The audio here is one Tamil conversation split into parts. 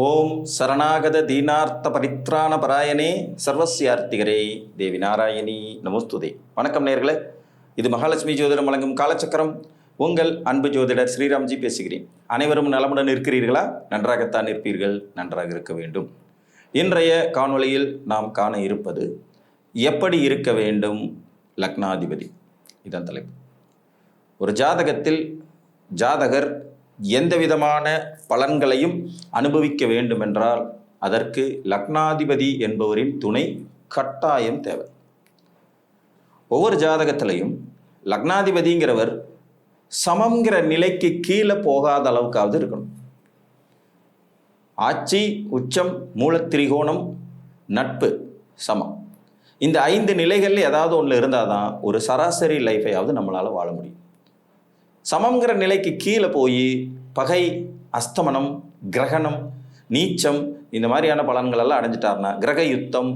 ஓம் சரணாகத தீனார்த்த பரித்ராண பராயணே சர்வசியார்த்திகரே தேவி நாராயணி நமஸ்துதே. வணக்கம் நேர்களே. இது மகாலட்சுமி ஜோதிடம் வழங்கும் காலச்சக்கரம். உங்கள் அன்பு ஜோதிடர் ஸ்ரீராம்ஜி பேசுகிறேன். அனைவரும் நலமுடன் இருக்கிறீர்களா? நன்றாகத்தான் இருப்பீர்கள். நன்றாக இருக்க வேண்டும். இன்றைய காணொளியில் நாம் காண இருப்பது எப்படி இருக்க வேண்டும்? லக்னாதிபதி. இதன் தலைப்பு. ஒரு ஜாதகத்தில் ஜாதகர் எந்த விதமான பலன்களையும் அனுபவிக்க வேண்டுமென்றால் அதற்கு லக்னாதிபதி என்பவரின் துணை கட்டாயம் தேவை. ஒவ்வொரு ஜாதகத்திலையும் லக்னாதிபதிங்கிறவர் சமங்கிற நிலைக்கு கீழே போகாத அளவுக்காவது இருக்கணும். ஆட்சி உச்சம் மூலத்திரிகோணம் நட்பு சமம். இந்த ஐந்து நிலைகளில் ஏதாவது ஒன்று இருந்தால் தான் ஒரு சராசரி லைஃபையாவது நம்மளால் வாழ முடியும். சமங்கிற நிலைக்கு கீழே போய் பகை அஸ்தமனம் கிரகணம் நீச்சம் இந்த மாதிரியான பலன்கள் எல்லாம் அடைஞ்சிட்டார்னா கிரக யுத்தம்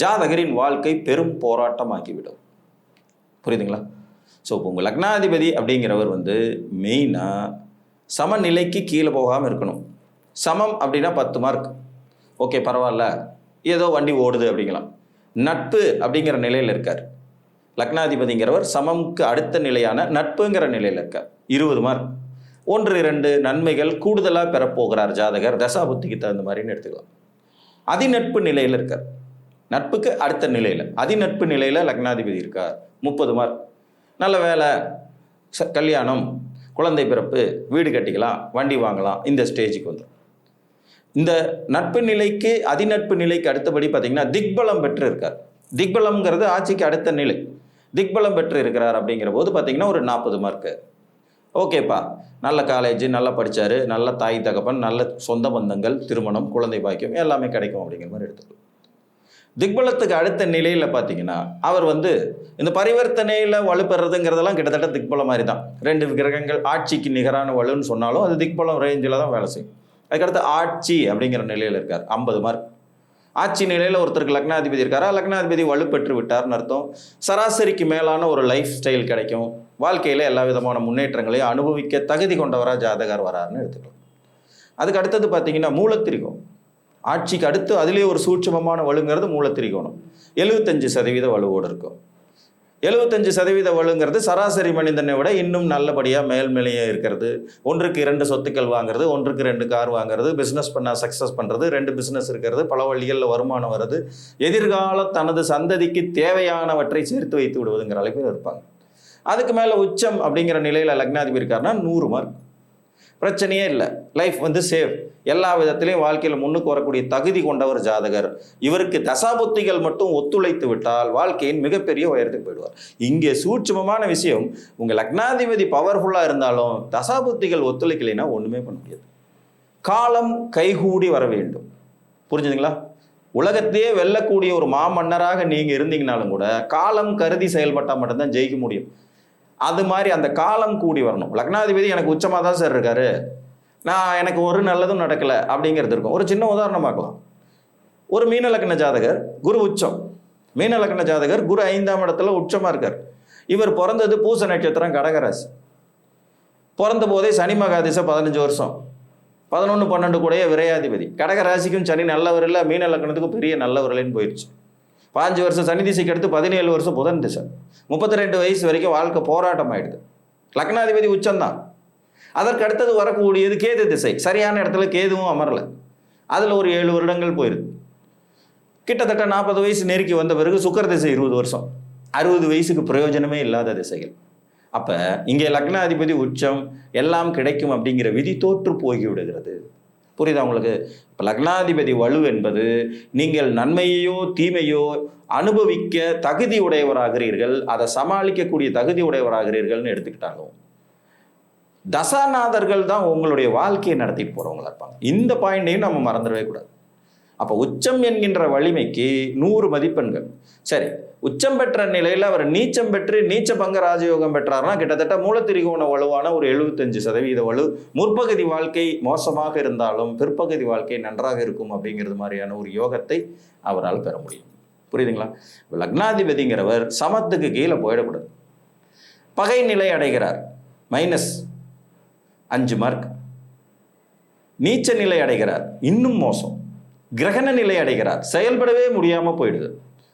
ஜாதகரின் வாழ்க்கை பெரும் போராட்டமாக்கிவிடும் புரியுதுங்களா? ஸோ இப்போ உங்கள் லக்னாதிபதி அப்படிங்கிறவர் வந்து மெயினாக சமநிலைக்கு கீழே போகாமல் இருக்கணும். சமம் அப்படின்னா பத்து மார்க் ஓகே பரவாயில்ல. ஏதோ வண்டி ஓடுது அப்படிங்கலாம். நட்பு அப்படிங்கிற நிலையில் இருக்கார். லக்னாதிபதிங்கிறவர் சமம்க்கு அடுத்த நிலையான நட்புங்கிற நிலையில் இருக்கார். இருபது மார்க். ஒன்று இரண்டு நன்மைகள் கூடுதலாக பெறப்போகிறார் ஜாதகர். தசாபுத்திக்கு தகுந்த மாதிரின்னு எடுத்துக்கலாம். அதிநட்பு நிலையில் இருக்கார். நட்புக்கு அடுத்த நிலையில். அதிநட்பு நிலையில் லக்னாதிபதி இருக்கார். முப்பது மார்க். நல்ல வேலை. ச- கல்யாணம் குழந்தை பிறப்பு வீடு கட்டிக்கலாம் வண்டி வாங்கலாம். இந்த ஸ்டேஜுக்கு வந்துடும் இந்த நட்பு நிலைக்கு அதிநட்பு நிலைக்கு அடுத்தபடி பார்த்தீங்கன்னா திக்பலம் பெற்று இருக்கார் திக்பலம்ங்கிறது ஆட்சிக்கு அடுத்த நிலை. திக்பலம் பெற்று இருக்கிறார் அப்படிங்கிற போது பார்த்தீங்கன்னா ஒரு நாற்பது மார்க்கு ஓகேப்பா நல்ல காலேஜ் நல்லா படித்தார் நல்ல தாய் தகப்பன் நல்ல சொந்த பந்தங்கள் திருமணம் குழந்தை பாக்கியம் எல்லாமே கிடைக்கும் அப்படிங்கிற மாதிரி எடுத்துக்கலாம் திக்பலத்துக்கு அடுத்த நிலையில் பார்த்தீங்கன்னா அவர் வந்து இந்த பரிவர்த்தனையில் வலுப்பெறதுங்கிறதெல்லாம் கிட்டத்தட்ட திக்பலம் மாதிரி தான். ரெண்டு கிரகங்கள் ஆட்சிக்கு நிகரான வலுன்னு சொன்னாலும் அது திக்பலம் ரேஞ்சில் தான் வேலை செய்யும். அதுக்கடுத்து ஆட்சி அப்படிங்கிற நிலையில் இருக்கார். ஐம்பது மார்க் ஆட்சி நிலையில் ஒருத்தருக்கு லக்னாதிபதி இருக்காரா. லக்னாதிபதி வலுப்பெற்று விட்டார்னு அர்த்தம். சராசரிக்கு மேலான ஒரு லைஃப் ஸ்டைல் கிடைக்கும். வாழ்க்கையில் எல்லா விதமான முன்னேற்றங்களையும் அனுபவிக்க தகுதி கொண்டவராக ஜாதகர் வராருன்னு எடுத்துக்கலாம். அதுக்கு அடுத்தது பார்த்தீங்கன்னா மூலத்திரிகோம் ஆட்சிக்கு அடுத்து அதுலேயே ஒரு சூட்சமமான வலுங்கிறது மூலத்திரிகோணம். எழுபத்தஞ்சு சதவீத வலுவோடு இருக்கும். எழுபத்தஞ்சு சதவீத வலுங்கிறது சராசரி மனிதனை விட இன்னும் நல்லபடியாக மேல்மேலையே இருக்கிறது. ஒன்றுக்கு இரண்டு சொத்துக்கள் வாங்குறது ஒன்றுக்கு ரெண்டு கார் வாங்குறது பிஸ்னஸ் பண்ண சக்ஸஸ் பண்ணுறது ரெண்டு பிஸ்னஸ் இருக்கிறது பல வழிகளில் வருமானம் வருது. எதிர்கால தனது சந்ததிக்கு தேவையானவற்றை சேர்த்து வைத்து விடுவதுங்கிற அளவில் இருப்பாங்க. அதுக்கு மேலே உச்சம் அப்படிங்கிற நிலையில் லக்னாதிபதி இருக்காருன்னா நூறு மார்க் பிரச்சனையே இல்லை. லைஃப் வந்து சேஃப் எல்லா விதத்திலையும் வாழ்க்கையில் முன்னுக்கு வரக்கூடிய தகுதி கொண்டவர் ஜாதகர். இவருக்கு தசாபுத்திகள் மட்டும் ஒத்துழைத்து விட்டால் வாழ்க்கையின் மிகப்பெரிய உயரத்துக்கு போயிடுவார். இங்கே சூட்சமமான விஷயம் உங்கள் லக்னாதிபதி பவர்ஃபுல்லாக இருந்தாலும் தசாபுத்திகள் ஒத்துழைக்கலைன்னா ஒன்றுமே பண்ண முடியாது. காலம் கைகூடி வர வேண்டும். புரிஞ்சுதுங்களா? உலகத்தையே வெல்லக்கூடிய ஒரு மாமன்னராக நீங்கள் இருந்தீங்கனாலும் கூட காலம் கருதி செயல்பட்டால் மட்டும்தான் ஜெயிக்க முடியும். அது மாதிரி அந்த காலம் கூடி வரணும். லக்னாதிபதி எனக்கு உச்சமாக தான் சார் இருக்காரு. நான் எனக்கு ஒரு நல்லதும் நடக்கலை அப்படிங்கிறது இருக்கும். ஒரு சின்ன உதாரணம் பார்க்கலாம். ஒரு மீன லக்ன ஜாதகர் குரு உச்சம். மீன லக்ன ஜாதகர் குரு ஐந்தாம் இடத்துல உச்சமாக இருக்கார். இவர் பிறந்தது பூச நட்சத்திரம் கடகராசி. பிறந்த போதே சனி மகாதிசை பதினஞ்சு வருஷம். பதினொன்று பன்னெண்டு கூடயே விரையாதிபதி. கடகராசிக்கும் சனி நல்லவர் இல்லை மீன லக்னத்துக்கும் பெரிய நல்லவர்கள்னு போயிடுச்சு பாஞ்சு வருஷம் சனி திசைக்கு அடுத்து பதினேழு வருஷம் புதன் திசை. முப்பத்தி ரெண்டு வயசு வரைக்கும் வாழ்க்கை போராட்டம் ஆயிடுது லக்னாதிபதி உச்சம்தான். அதற்கு அடுத்தது வரக்கூடியது கேது திசை. சரியான இடத்துல கேதுவும் அமரல. அதில் ஒரு ஏழு வருடங்கள் போயிருக்கு கிட்டத்தட்ட நாற்பது வயசு நெருக்கி வந்த பிறகு சுக்கர திசை இருபது வருஷம். அறுபது வயசுக்கு பிரயோஜனமே இல்லாத திசைகள். அப்போ இங்கே லக்னாதிபதி உச்சம் எல்லாம் கிடைக்கும் அப்படிங்கிற விதி தோற்று போய்விடுகிறது புரியுதா உங்களுக்கு? இப்போ லக்னாதிபதி வலு என்பது நீங்கள் நன்மையையோ தீமையோ அனுபவிக்க தகுதி உடையவராகிறீர்கள். அதை சமாளிக்கக்கூடிய தகுதி உடையவராகிறீர்கள்னு எடுத்துக்கிட்டாலும். தசாநாதர்கள் தான் உங்களுடைய வாழ்க்கையை நடத்தி போகிறவங்களா இருப்பாங்க. இந்த பாயிண்டையும் நம்ம மறந்துடவே கூடாது. அப்போ உச்சம் என்கின்ற வலிமைக்கு நூறு மதிப்பெண்கள். சரி உச்சம் பெற்ற நிலையில் அவர் நீச்சம் பெற்று நீச்ச பங்க ராஜயோகம் பெற்றார்னா கிட்டத்தட்ட மூலத்திரிகோண வலுவான ஒரு எழுபத்தஞ்சு சதவீத வலு. முற்பகுதி வாழ்க்கை மோசமாக இருந்தாலும் பிற்பகுதி வாழ்க்கை நன்றாக இருக்கும் அப்படிங்கிறது மாதிரியான ஒரு யோகத்தை அவரால் பெற முடியும். புரியுதுங்களா? லக்னாதிபதிங்கிறவர் சமத்துக்கு கீழே போயிடக்கூடாது. பகை நிலை அடைகிறார். மைனஸ் அஞ்சு மார்க். நீச்ச நிலை அடைகிறார். இன்னும் மோசம். கிரகண நிலை அடைகிறார். செயல்படவே முடியாமல் போயிடுது.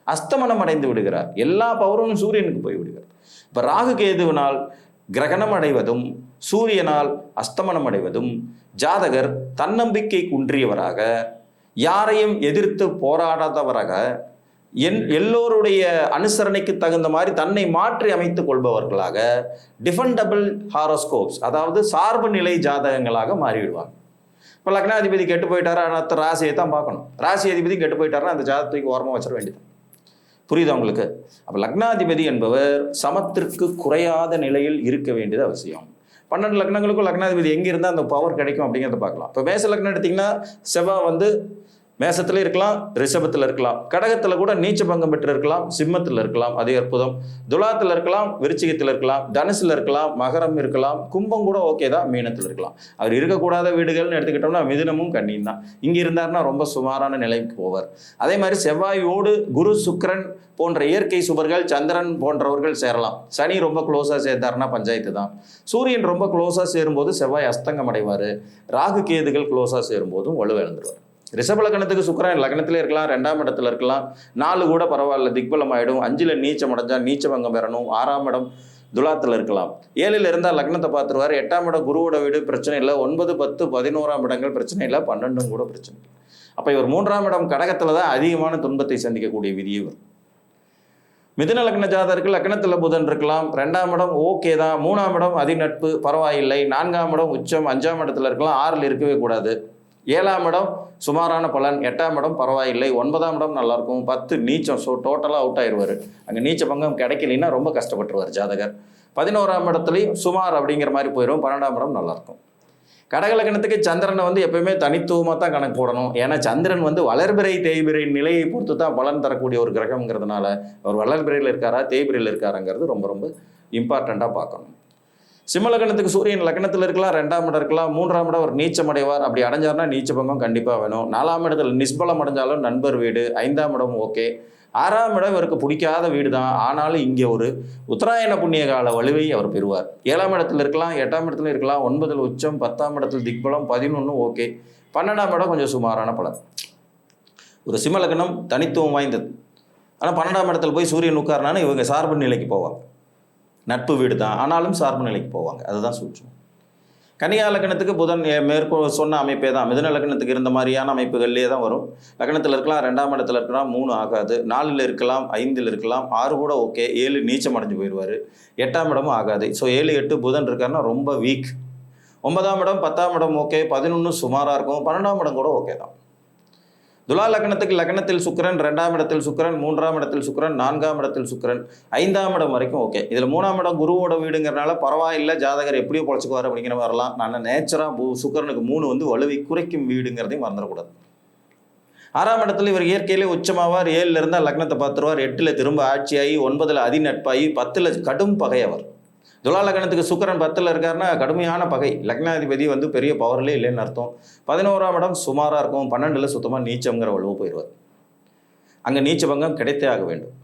அஸ்தமனம் அடைந்து விடுகிறார். எல்லா பவரும் சூரியனுக்கு போய் விடுகிறார் இப்போ ராகு கேதுவினால் கிரகணம் அடைவதும் சூரியனால் அஸ்தமனம் அடைவதும் ஜாதகர் தன்னம்பிக்கை குன்றியவராக யாரையும் எதிர்த்து போராடாதவராக என் எல்லோருடைய அனுசரணைக்கு தகுந்த மாதிரி தன்னை மாற்றி அமைத்து கொள்பவர்களாக டிஃபண்டபிள் ஹாரோஸ்கோப்ஸ் அதாவது சார்பு நிலை ஜாதகங்களாக மாறிவிடுவாங்க. இப்போ லக்னாதிபதி கெட்டு போயிட்டாரா? அடுத்த ராசியை தான் பார்க்கணும். ராசி அதிபதி கெட்டு போயிட்டாருன்னா அந்த ஜாதகத்துக்கு ஓரமாக வச்சிட வேண்டியது புரியுதா உங்களுக்கு? அப்போ லக்னாதிபதி என்பவர் சமத்திற்கு குறையாத நிலையில் இருக்க வேண்டியது அவசியம். பன்னெண்டு லக்னங்களுக்கும் லக்னாதிபதி எங்கே இருந்தால் அந்த பவர் கிடைக்கும் அப்படிங்கிறத பார்க்கலாம். இப்போ மேச லக்னம் எடுத்திங்கன்னா செவ்வாய் வந்து மேசத்தில் இருக்கலாம் ரிஷபத்தில் இருக்கலாம். கடகத்தில் கூட நீச்ச பங்கம் பெற்று இருக்கலாம் சிம்மத்தில் இருக்கலாம் அதே அற்புதம். துலாத்தில் இருக்கலாம் விருச்சிகத்தில் இருக்கலாம் தனுசில் இருக்கலாம் மகரம் இருக்கலாம் கும்பம் கூட ஓகே தான் மீனத்தில் இருக்கலாம். அவர் இருக்கக்கூடாத வீடுகள்னு எடுத்துக்கிட்டோம்னா மிதுனமும் கண்ணியும் தான். இங்கே இருந்தாருன்னா ரொம்ப சுமாரான நிலைக்கு போவார். அதே மாதிரி செவ்வாயோடு குரு சுக்கரன் போன்ற இயற்கை சுபர்கள் சந்திரன் போன்றவர்கள் சேரலாம். சனி ரொம்ப க்ளோஸாக சேர்ந்தாருன்னா பஞ்சாயத்து தான். சூரியன் ரொம்ப க்ளோஸாக சேரும்போது செவ்வாய் அஸ்தங்கம் அடைவார் ராகு கேதுகள் க்ளோஸாக சேரும்போதும் வலுவிழந்துருவார் ரிஷப லக்னத்துக்கு சுக்கரன் லக்னத்திலே இருக்கலாம் ரெண்டாம் இடத்துல இருக்கலாம். நாலு கூட பரவாயில்ல திக்பலம் ஆயிடும் அஞ்சுல நீச்சம் அடைஞ்சா நீச்சபங்கம் பெறணும். ஆறாம் இடம் துலாத்தில் இருக்கலாம். ஏழில் இருந்தால் லக்னத்தை பார்த்துருவார். எட்டாம் இடம் குருவோட வீடு பிரச்சனை இல்லை. ஒன்பது பத்து பதினோராம் இடங்கள் பிரச்சனை இல்லை. பன்னெண்டும் கூட பிரச்சனை இல்லை. அப்போ இவர் மூன்றாம் இடம் கடகத்தில் தான் அதிகமான துன்பத்தை சந்திக்கக்கூடிய விதியை வரும் மிதுன லக்ன ஜாதகருக்கு லக்னத்தில் புதன் இருக்கலாம். ரெண்டாம் இடம் ஓகே தான். மூணாம் இடம் அதிநட்பு பரவாயில்லை. நான்காம் இடம் உச்சம். அஞ்சாம் இடத்துல இருக்கலாம். ஆறில் இருக்கவே கூடாது. ஏழாம் இடம் சுமாரான பலன். எட்டாம் இடம் பரவாயில்லை. ஒன்பதாம் இடம் நல்லா இருக்கும் பத்து நீச்சம். ஸோ டோட்டலாக அவுட் ஆயிடுவார் அங்கே நீச்ச பங்கம் கிடைக்கலன்னா ரொம்ப கஷ்டப்பட்டுருவார் ஜாதகர். பதினோராம் இடத்துலையும் சுமார் அப்படிங்கிற மாதிரி போயிடும் பன்னெண்டாம் இடம் நல்லாயிருக்கும். கடகலக்கணத்துக்கு சந்திரனை வந்து எப்பயுமே தனித்துவமாக தான் கணக்கு போடணும். ஏன்னா சந்திரன் வந்து வளர்பிறை தேய்பிறை நிலையை பொறுத்து தான் பலன் தரக்கூடிய ஒரு கிரகம்ங்கிறதுனால அவர் வளர்பிறையில் இருக்காரா தேய்பிறையில் இருக்காராங்கிறது ரொம்ப ரொம்ப இம்பார்ட்டண்ட்டாக பார்க்கணும். சிம்மலக்கணத்துக்கு சூரியன் லக்னத்தில் இருக்கலாம் ரெண்டாம் இடம் இருக்கலாம் மூன்றாம் இடம் ஒரு நீச்சம் அடைவார் அப்படி அடைஞ்சார்னா நீச்ச பங்கம் கண்டிப்பாக வேணும். நாலாம் இடத்துல நிஸ்பலம் அடைஞ்சாலும் நண்பர் வீடு ஐந்தாம் இடம் ஓகே. ஆறாம் இடம் இவருக்கு பிடிக்காத வீடு தான் ஆனாலும் இங்கே ஒரு உத்தராயண புண்ணிய கால வலுவை அவர் பெறுவார். ஏழாம் இடத்துல இருக்கலாம் எட்டாம் இடத்துல இருக்கலாம் ஒன்பதில் உச்சம் பத்தாம் இடத்துல திக்பலம் பதினொன்று ஓகே. பன்னெண்டாம் இடம் கொஞ்சம் சுமாரான பலன். ஒரு சிம்மலக்கணம் தனித்துவம் வாய்ந்தது. ஆனால் பன்னெண்டாம் இடத்துல போய் சூரியன் உட்கார்னான்னு இவங்க சார்பு நிலைக்கு போவாங்க. நட்பு வீடு தான். ஆனாலும் சார்பு நிலைக்கு போவாங்க. அதுதான் சூட்சம். கன்னியா லக்னத்துக்கு புதன் மேற்கோ மேற்கொ சொன்ன அமைப்பே தான். மிதன லக்னத்துக்கு இருந்த மாதிரியான அமைப்புகள்லேயே தான் வரும். லக்னத்தில் இருக்கலாம் ரெண்டாம் இடத்துல இருக்கலாம் மூணு ஆகாது. நாலில் இருக்கலாம் ஐந்தில் இருக்கலாம் ஆறு கூட ஓகே. ஏழு நீச்சம் அடைஞ்சு போயிடுவார். எட்டாம் இடமும் ஆகாது. ஸோ ஏழு எட்டு புதன் இருக்காருன்னா ரொம்ப வீக் ஒன்பதாம் இடம் பத்தாம் இடம் ஓகே. பதினொன்று சுமாராக இருக்கும். பன்னெண்டாம் இடம் கூட ஓகே தான். துலா லக்னத்துக்கு லக்னத்தில் சுக்கரன் ரெண்டாம் இடத்தில் சுக்கரன் மூன்றாம் இடத்தில் சுக்கரன் நான்காம் இடத்தில் சுக்கரன் ஐந்தாம் இடம் வரைக்கும் ஓகே இதில் மூணாம் இடம் குருவோட வீடுங்கிறனால பரவாயில்லை ஜாதகர் எப்படியோ பொழைச்சிக்குவார் அப்படிங்கிற வரலாம் நான் நேச்சராக சுக்கரனுக்கு மூணு வந்து வலுவை குறைக்கும் வீடுங்கிறதையும் மறந்துடக்கூடாது. ஆறாம் இடத்துல இவர் இயற்கையிலே உச்சமாவார் ஏழுல இருந்தால் லக்னத்தை பார்த்துருவார் எட்டில் திரும்ப ஆட்சியாகி ஒன்பதில் அதிநட்பாகி பத்தில் கடும் பகையவர். துலாலக்கணத்துக்கு சுக்கரன் சுக்கிரன் பத்தில் இருக்காருன்னா கடுமையான பகை. லக்னாதிபதி வந்து பெரிய பவர்லேயே இல்லைன்னு அர்த்தம். பதினோராம் இடம் சுமாராக இருக்கும். பன்னெண்டில் சுத்தமாக நீச்சம்ங்கிற வலுவு போயிடுவார் அங்கே நீச்ச பங்கம் கிடைத்தே ஆக வேண்டும்.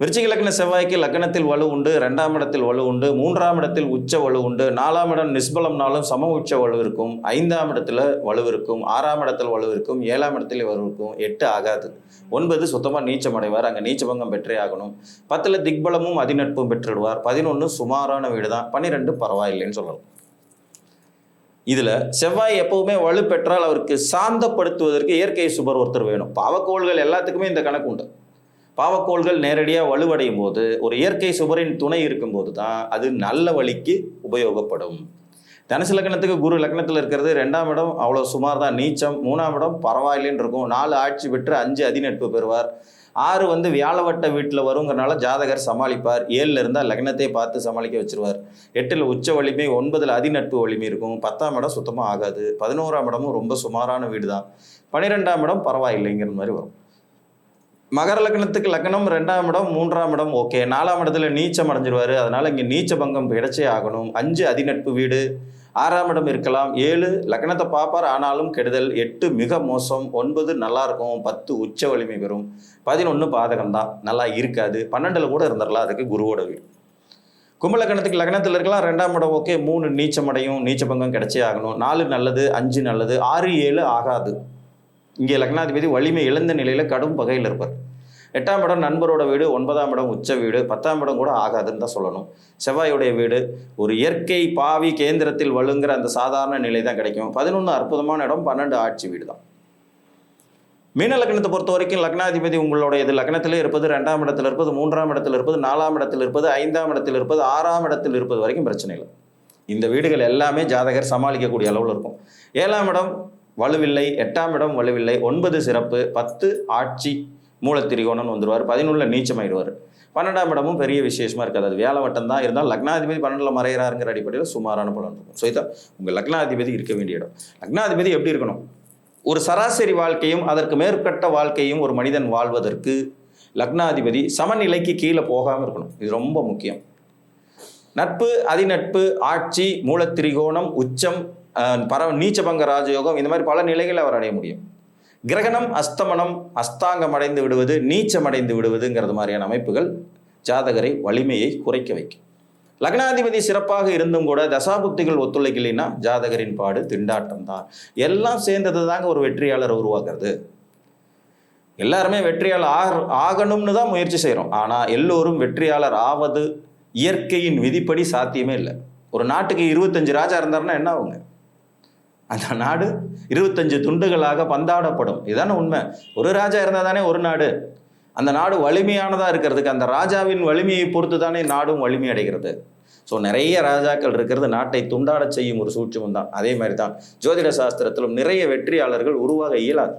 விருச்சிக லக்ன செவ்வாய்க்கு லக்னத்தில் வலு உண்டு ரெண்டாம் இடத்தில் வலு உண்டு மூன்றாம் இடத்தில் உச்ச வலு உண்டு நாலாம் இடம் நிஸ்பலம்னாலும் சம உச்ச வலு இருக்கும் ஐந்தாம் இடத்துல வலு இருக்கும் ஆறாம் இடத்தில் வலு இருக்கும் ஏழாம் இடத்துல வலு இருக்கும் எட்டு ஆகாது. ஒன்பது சுத்தமாக நீச்சம் அடைவார் அங்கே நீச்சபங்கம் பெற்றே ஆகணும். பத்தில் திக்பலமும் அதிநட்பும் பெற்றுடுவார். பதினொன்று சுமாரான வீடு தான் பன்னிரெண்டு பரவாயில்லைன்னு சொல்லலாம். இதில் செவ்வாய் எப்பவுமே வலு பெற்றால் அவருக்கு சாந்தப்படுத்துவதற்கு இயற்கை சுபர் ஒருத்தர் வேணும். பாவக்கோள்கள் எல்லாத்துக்குமே இந்த கணக்கு உண்டு. பாவக்கோள்கள் நேரடியாக வலுவடையும் போது ஒரு இயற்கை சுவரின் துணை இருக்கும்போது தான் அது நல்ல வழிக்கு உபயோகப்படும். தனுசு லக்னத்துக்கு குரு லக்னத்தில் இருக்கிறது ரெண்டாம் இடம் அவ்வளோ சுமார் தான் நீச்சம். மூணாம் இடம் பரவாயில்லைன்னு இருக்கும். நாலு ஆட்சி பெற்று அஞ்சு அதிநட்பு பெறுவார். ஆறு வந்து வியாழவட்ட வீட்டில் வருங்கிறனால ஜாதகர் சமாளிப்பார். ஏழில் இருந்தால் லக்னத்தை பார்த்து சமாளிக்க வச்சிருவார். எட்டில் உச்ச வலிமை ஒன்பதில் அதிநட்பு வலிமை இருக்கும். பத்தாம் இடம் சுத்தமாக ஆகாது. பதினோராம் இடமும் ரொம்ப சுமாரான வீடு தான் பன்னிரெண்டாம் இடம் பரவாயில்லைங்கிற மாதிரி வரும். மகர லக்னத்துக்கு லக்னம் ரெண்டாம் இடம் மூன்றாம் இடம் ஓகே நாலாம் இடத்துல நீச்சம் அடைஞ்சிருவார். அதனால் இங்கே நீச்ச பங்கம் கிடைச்சே ஆகணும். அஞ்சு அதிநட்பு வீடு. ஆறாம் இடம் இருக்கலாம். ஏழு லக்னத்தை பார்ப்பார். ஆனாலும் கெடுதல். எட்டு மிக மோசம். ஒன்பது நல்லா இருக்கும் பத்து உச்ச வலிமை பெறும். பதினொன்று பாதகம் தான் நல்லா இருக்காது. பன்னெண்டில் கூட இருந்துடலாம் அதுக்கு குருவோட வீடு. கும்பலக்கணத்துக்கு லக்னத்தில் இருக்கலாம். ரெண்டாம் இடம் ஓகே மூணு நீச்சம் அடையும். நீச்ச பங்கம் கிடைச்சே ஆகணும். நாலு நல்லது அஞ்சு நல்லது. ஆறு ஏழு ஆகாது. இங்கே லக்னாதிபதி வலிமை இழந்த நிலையில் கடும் பகையில் இருப்பார். எட்டாம் இடம் நண்பரோட வீடு ஒன்பதாம் இடம் உச்ச வீடு பத்தாம் இடம் கூட ஆகாதுன்னு தான் சொல்லணும். செவ்வாயுடைய வீடு ஒரு இயற்கை பாவி கேந்திரத்தில் வலுங்கிற அந்த சாதாரண நிலை தான் கிடைக்கும். பதினொன்று அற்புதமான இடம் பன்னெண்டு ஆட்சி வீடு தான். மீன லக்னத்தை பொறுத்த வரைக்கும் லக்னாதிபதி உங்களுடைய இது லக்னத்திலே இருப்பது ரெண்டாம் இடத்துல இருப்பது மூன்றாம் இடத்துல இருப்பது நாலாம் இடத்தில் இருப்பது ஐந்தாம் இடத்தில் இருப்பது ஆறாம் இடத்தில் இருப்பது வரைக்கும் பிரச்சனை இல்லை. இந்த வீடுகள் எல்லாமே ஜாதகர் சமாளிக்கக்கூடிய அளவில் இருக்கும். ஏழாம் இடம் வலுவில்லை எட்டாம் இடம் வலுவில்லை ஒன்பது சிறப்பு பத்து ஆட்சி மூலத்திரிகோணம் வந்துடுவார் பதினொன்றில் நீச்சமாயிடுவார். பன்னெண்டாம் இடமும் பெரிய விசேஷமாக இருக்காது. அது வேலை வட்டம் தான். இருந்தால் லக்னாதிபதி பன்னெண்டில் மறைகிறாருங்கிற அடிப்படையில் சுமாரான பலன் இருக்கும். ஸோ இதான் உங்கள் லக்னாதிபதி இருக்க வேண்டிய இடம். லக்னாதிபதி எப்படி இருக்கணும்? ஒரு சராசரி வாழ்க்கையும் அதற்கு மேற்பட்ட வாழ்க்கையும் ஒரு மனிதன் வாழ்வதற்கு லக்னாதிபதி சமநிலைக்கு கீழே போகாமல் இருக்கணும். இது ரொம்ப முக்கியம். நட்பு அதிநட்பு ஆட்சி மூலத்திரிகோணம் உச்சம் பரவ பர நீச்சபங்க ராஜயோகம் இந்த மாதிரி பல நிலைகளை அவர் அடைய முடியும். கிரகணம் அஸ்தமனம் அஸ்தாங்கம் அடைந்து விடுவது நீச்சம் அடைந்து விடுவதுங்கிறது மாதிரியான அமைப்புகள் ஜாதகரை வலிமையை குறைக்க வைக்கும். லக்னாதிபதி சிறப்பாக இருந்தும் கூட தசாபுத்திகள் ஒத்துழைக்கலைன்னா ஜாதகரின் பாடு திண்டாட்டம் தான். எல்லாம் சேர்ந்தது தாங்க ஒரு வெற்றியாளர் உருவாக்குறது. எல்லாருமே வெற்றியாளர் ஆக ஆகணும்னு தான் முயற்சி செய்கிறோம் ஆனால் எல்லோரும் வெற்றியாளர் ஆவது இயற்கையின் விதிப்படி சாத்தியமே இல்லை. ஒரு நாட்டுக்கு இருபத்தஞ்சு ராஜா இருந்தாருன்னா என்ன ஆகுங்க? அந்த நாடு இருபத்தஞ்சு துண்டுகளாக பந்தாடப்படும். இதுதானே உண்மை. ஒரு ராஜா இருந்தால் தானே ஒரு நாடு. அந்த நாடு வலிமையானதாக இருக்கிறதுக்கு அந்த ராஜாவின் வலிமையை பொறுத்து தானே நாடும் வலிமை அடைகிறது. ஸோ நிறைய ராஜாக்கள் இருக்கிறது நாட்டை துண்டாடச் செய்யும் ஒரு சூட்சமும் தான். அதே மாதிரி தான் ஜோதிட சாஸ்திரத்திலும் நிறைய வெற்றியாளர்கள் உருவாக இயலாது.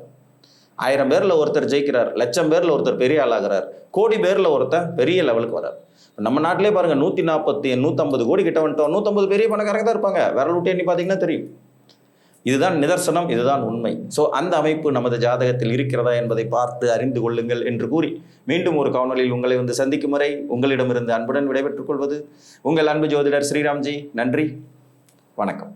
ஆயிரம் பேரில் ஒருத்தர் ஜெயிக்கிறார் லட்சம் பேரில் ஒருத்தர் பெரிய ஆளாகிறார் கோடி பேரில் ஒருத்தர் பெரிய லெவலுக்கு வரார். நம்ம நாட்டிலே பாருங்கள் நூற்றி நாற்பத்தி நூற்றம்பது கோடி கிட்ட வந்துட்டோம். நூற்றம்பது பெரிய பணக்காரங்க தான் இருப்பாங்க. விரல் விட்டு எண்ணி பார்த்தீங்கன்னா தெரியும். இதுதான் நிதர்சனம் இதுதான் உண்மை. ஸோ அந்த அமைப்பு நமது ஜாதகத்தில் இருக்கிறதா என்பதை பார்த்து அறிந்து கொள்ளுங்கள் என்று கூறி மீண்டும் ஒரு காணொலியில் உங்களை வந்து சந்திக்கும் வரை உங்களிடமிருந்து அன்புடன் விடைபெற்றுக் கொள்வது உங்கள் அன்பு ஜோதிடர் ஸ்ரீராம்ஜி. நன்றி. வணக்கம்.